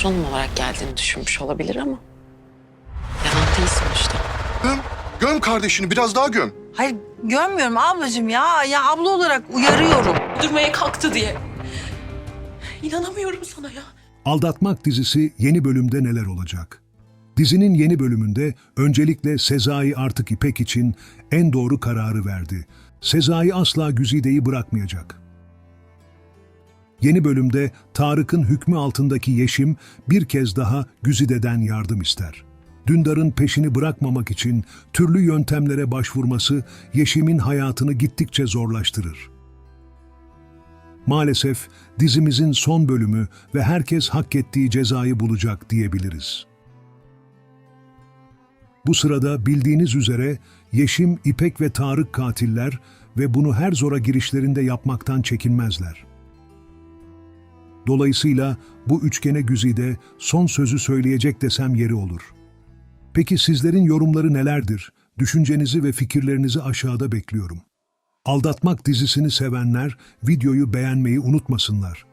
patronum olarak geldiğini düşünmüş olabilir ama... Levent değil sonuçta. Göm, göm kardeşini biraz daha göm. Hayır görmüyorum ablacığım ya. Ya abla olarak uyarıyorum. Öldürmeye kalktı diye. İnanamıyorum sana ya. Aldatmak dizisi yeni bölümde neler olacak? Dizinin yeni bölümünde öncelikle Sezai artık İpek için en doğru kararı verdi. Sezai asla Güzide'yi bırakmayacak. Yeni bölümde Tarık'ın hükmü altındaki Yeşim bir kez daha Güzide'den yardım ister. Dündar'ın peşini bırakmamak için türlü yöntemlere başvurması Yeşim'in hayatını gittikçe zorlaştırır. Maalesef dizimizin son bölümü ve herkes hak ettiği cezayı bulacak diyebiliriz. Bu sırada bildiğiniz üzere Yeşim, İpek ve Tarık katiller ve bunu her zora girişlerinde yapmaktan çekinmezler. Dolayısıyla bu üçgene güzide son sözü söyleyecek desem yeri olur. Peki sizlerin yorumları nelerdir? Düşüncenizi ve fikirlerinizi aşağıda bekliyorum. Aldatmak dizisini sevenler videoyu beğenmeyi unutmasınlar.